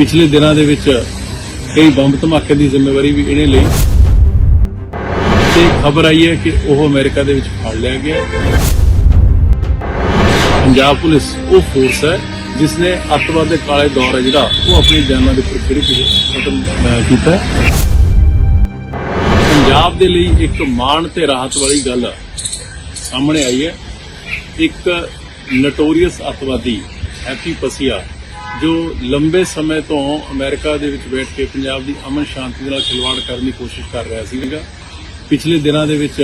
ਪਿਛਲੇ ਦਿਨਾਂ ਦੇ ਵਿੱਚ ਕਈ ਬੰਬ ਧਮਾਕੇ ਦੀ ਜ਼ਿੰਮੇਵਾਰੀ ਵੀ ਇਹਨੇ ਲਈ। ਤੇ ਖਬਰ ਆਈ ਹੈ ਕਿ ਉਹ ਅਮਰੀਕਾ ਦੇ ਵਿੱਚ ਫੜ ਲਿਆ ਗਿਆ ਪੰਜਾਬ ਪੁਲਿਸ ਉਹ ਫੋਰਸ ਹੈ ਜਿਸ ਨੇ ਅੱਤਵਾਦ ਦੇ ਕਾਲੇ ਦੌਰ ਹੈ ਜਿਹੜਾ ਉਹ ਆਪਣੀ ਜਾਨਾਂ ਦੇ ਉੱਪਰ ਖੜੀ ਖਤਮ ਕੀਤਾ ਪੰਜਾਬ ਦੇ ਲਈ ਇੱਕ ਮਾਣ ਤੇ ਰਾਹਤ ਵਾਲੀ ਗੱਲ ਸਾਹਮਣੇ ਆਈ ਹੈ। ਇੱਕ ਨਟੋਰੀਅਸ ਅੱਤਵਾਦੀ ਹੈਪੀ ਪਸੀਆ ਜੋ ਲੰਬੇ ਸਮੇਂ ਤੋਂ ਅਮਰੀਕਾ ਦੇ ਵਿੱਚ ਬੈਠ ਕੇ ਪੰਜਾਬ ਦੀ ਅਮਨ ਸ਼ਾਂਤੀ ਦੇ ਨਾਲ ਖਿਲਵਾੜ ਕਰਨ ਦੀ ਕੋਸ਼ਿਸ਼ ਕਰ ਰਿਹਾ ਸੀਗਾ। ਪਿਛਲੇ ਦਿਨਾਂ ਦੇ ਵਿੱਚ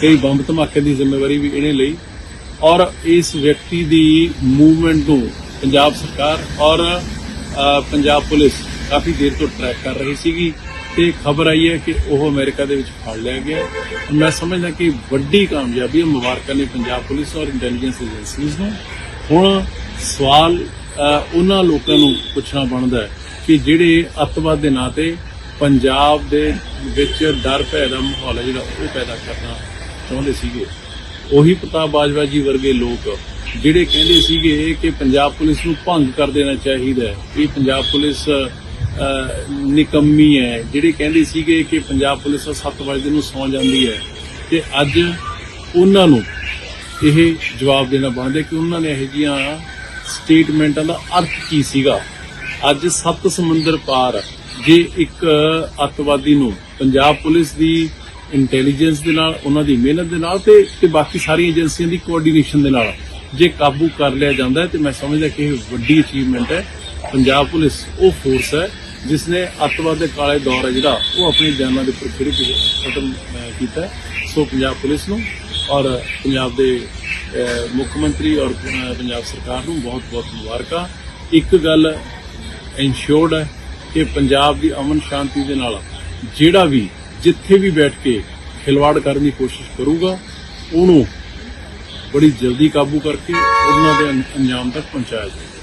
ਕਈ ਬੰਬ ਧਮਾਕੇ ਦੀ ਜ਼ਿੰਮੇਵਾਰੀ ਵੀ ਇਹਨੇ ਲਈ ਔਰ ਇਸ ਵਿਅਕਤੀ ਦੀ ਮੂਵਮੈਂਟ ਨੂੰ ਪੰਜਾਬ ਸਰਕਾਰ ਔਰ ਪੰਜਾਬ ਪੁਲਿਸ ਕਾਫੀ ਦੇਰ ਤੋਂ ਟਰੈਕ ਕਰ ਰਹੀ ਸੀਗੀ ਤੇ ਖਬਰ ਆਈ ਹੈ ਕਿ ਉਹ ਅਮਰੀਕਾ ਦੇ ਵਿੱਚ ਫੜ ਲਿਆ ਗਿਆ ਮੈਂ ਸਮਝਦਾ ਕਿ ਵੱਡੀ ਕਾਮਯਾਬੀ ਹੈ ਮੁਬਾਰਕਾਂ ਨੇ ਪੰਜਾਬ ਪੁਲਿਸ ਔਰ ਇੰਟੈਲੀਜੈਂਸ ਏਜੰਸੀਜ਼ ਨੂੰ। ਹੁਣ ਸਵਾਲ ਉਹਨਾਂ ਲੋਕਾਂ ਨੂੰ ਪੁੱਛਣਾ ਬਣਦਾ ਹੈ ਕਿ ਜਿਹੜੇ ਅੱਤਵਾਦ ਦੇ ਨਾਂ ਤੇ ਪੰਜਾਬ ਦੇ ਵਿੱਚ ਡਰ ਭੈ ਦਾ ਮਾਹੌਲ ਹੈ ਜਿਹੜਾ ਉਹ ਪੈਦਾ ਕਰਨਾ ਚਾਹੁੰਦੇ ਸੀਗੇ। ਉਹੀ ਪ੍ਰਤਾਪ ਬਾਜਵਾ ਜੀ ਵਰਗੇ ਲੋਕ ਜਿਹੜੇ ਕਹਿੰਦੇ ਸੀਗੇ ਕਿ ਪੰਜਾਬ ਪੁਲਿਸ ਨੂੰ ਭੰਗ ਕਰ ਦੇਣਾ ਚਾਹੀਦਾ ਹੈ ਇਹ ਪੰਜਾਬ ਪੁਲਿਸ ਨਿਕੰਮੀ ਹੈ। ਜਿਹੜੇ ਕਹਿੰਦੇ ਸੀਗੇ ਕਿ ਪੰਜਾਬ ਪੁਲਿਸ 7 ਵਜੇ ਨੂੰ ਸੌਂ ਜਾਂਦੀ ਹੈ ਤੇ ਅੱਜ ਉਹਨਾਂ ਨੂੰ ਇਹ ਜਵਾਬ ਦੇਣਾ ਬਣਦਾ ਕਿ ਉਹਨਾਂ ਨੇ ਇਹ ਜੀਆਂ ਸਟੇਟਮੈਂਟਾਂ ਦਾ ਅਰਥ ਕੀ ਸੀਗਾ? ਅੱਜ ਸੱਤ ਸਮੁੰਦਰ ਪਾਰ ਜੇ ਇੱਕ ਅੱਤਵਾਦੀ ਨੂੰ ਪੰਜਾਬ ਪੁਲਿਸ ਦੀ ਇੰਟੈਲੀਜੈਂਸ ਦੇ ਨਾਲ, ਉਹਨਾਂ ਦੀ ਮਿਹਨਤ ਦੇ ਨਾਲ ਤੇ ਤੇ ਬਾਕੀ ਸਾਰੀਆਂ ਏਜੰਸੀਆਂ ਦੀ ਕੋਆਰਡੀਨੇਸ਼ਨ ਦੇ ਨਾਲ ਜੇ ਕਾਬੂ ਕਰ ਲਿਆ ਜਾਂਦਾ ਹੈ, ਤੇ ਮੈਂ ਸਮਝਦਾ ਕਿ ਇਹ ਵੱਡੀ ਅਚੀਵਮੈਂਟ ਹੈ। ਪੰਜਾਬ ਪੁਲਿਸ ਉਹ ਫੋਰਸ ਹੈ ਜਿਸ ਨੇ ਅੱਤਵਾਦ ਦੇ ਕਾਲੇ ਦੌਰ ਹੈ ਜਿਹੜਾ, ਉਹ ਆਪਣੀ ਜਾਨਾਂ ਦੇ ਉੱਪਰ ਖੜੀ ਖਤਮ ਕੀਤਾ ਸੋ ਪੰਜਾਬ ਪੁਲਿਸ ਨੂੰ ਔਰ ਪੰਜਾਬ ਦੇ ਮੁੱਖ ਮੰਤਰੀ ਔਰ ਪੰਜਾਬ ਸਰਕਾਰ ਨੂੰ ਬਹੁਤ-ਬਹੁਤ ਮੁਬਾਰਕਾਂ। ਇੱਕ ਗੱਲ ਇਨਸ਼ੋਰਡ ਹੈ ਕਿ ਪੰਜਾਬ ਦੀ ਅਮਨ ਸ਼ਾਂਤੀ ਦੇ ਨਾਲ ਜਿਹੜਾ ਵੀ, ਜਿੱਥੇ ਵੀ ਬੈਠ ਕੇ ਖਿਲਵਾੜ ਕਰਨ ਦੀ ਕੋਸ਼ਿਸ਼ ਕਰੂਗਾ, ਉਹਨੂੰ ਬੜੀ ਜਲਦੀ ਕਾਬੂ ਕਰਕੇ ਉਹਨਾਂ ਦੇ ਅੰਜਾਮ ਤੱਕ ਪਹੁੰਚਾਇਆ ਜਾਏਗਾ